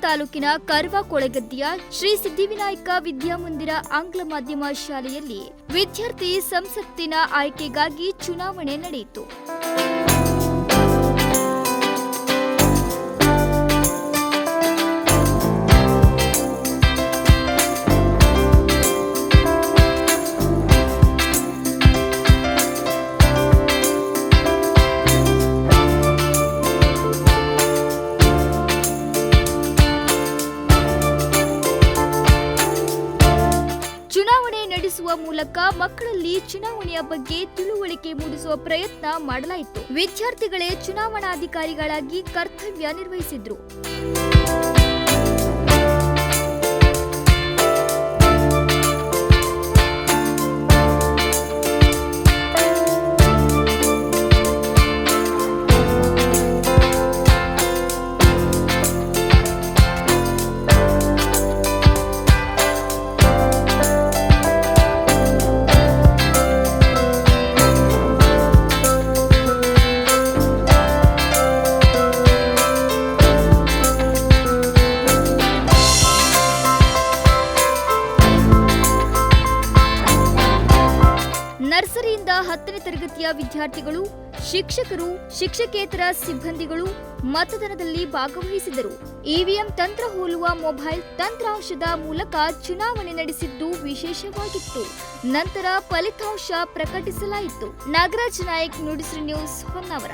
ತಾಲೂಕಿನ ಕರ್ವಾ ಕೊಳೆಗದ್ದೆಯ ಶ್ರೀ ಸಿದ್ಧಿವಿನಾಯಕ ವಿದ್ಯಾಮಂದಿರ ಆಂಗ್ಲ ಮಾಧ್ಯಮ ಶಾಲೆಯಲ್ಲಿ ವಿದ್ಯಾರ್ಥಿ ಸಂಸತ್ತಿನ ಆಯ್ಕೆಗಾಗಿ ಚುನಾವಣೆ ನಡೆಯಿತು. ನಡೆಸುವ ಮೂಲಕ ಮಕ್ಕಳಲ್ಲಿ ಚುನಾವಣೆಯ ಬಗ್ಗೆ ತಿಳುವಳಿಕೆ ಮೂಡಿಸುವ ಪ್ರಯತ್ನ ಮಾಡಲಾಯಿತು. ವಿದ್ಯಾರ್ಥಿಗಳೇ ಚುನಾವಣಾಧಿಕಾರಿಗಳಾಗಿ ಕರ್ತವ್ಯ ನಿರ್ವಹಿಸಿದ್ರು. ನರ್ಸರಿಯಿಂದ ಹತ್ತನೇ ತರಗತಿಯ ವಿದ್ಯಾರ್ಥಿಗಳು, ಶಿಕ್ಷಕರು, ಶಿಕ್ಷಕೇತರ ಸಿಬ್ಬಂದಿಗಳು ಮತದಾನದಲ್ಲಿ ಭಾಗವಹಿಸಿದರು ಇವಿಎಂ ತಂತ್ರ ಹೋಲುವ ಮೊಬೈಲ್ ತಂತ್ರಾಂಶದ ಮೂಲಕ ಚುನಾವಣೆ ನಡೆಸಿದ್ದು ವಿಶೇಷವಾಗಿತ್ತು. ನಂತರ ಫಲಿತಾಂಶ ಪ್ರಕಟಿಸಲಾಯಿತು. ನಾಗರಾಜ್ ನಾಯಕ್ ನುಡಿಸಿರಿ ನ್ಯೂಸ್ ಹೊನ್ನಾವರ.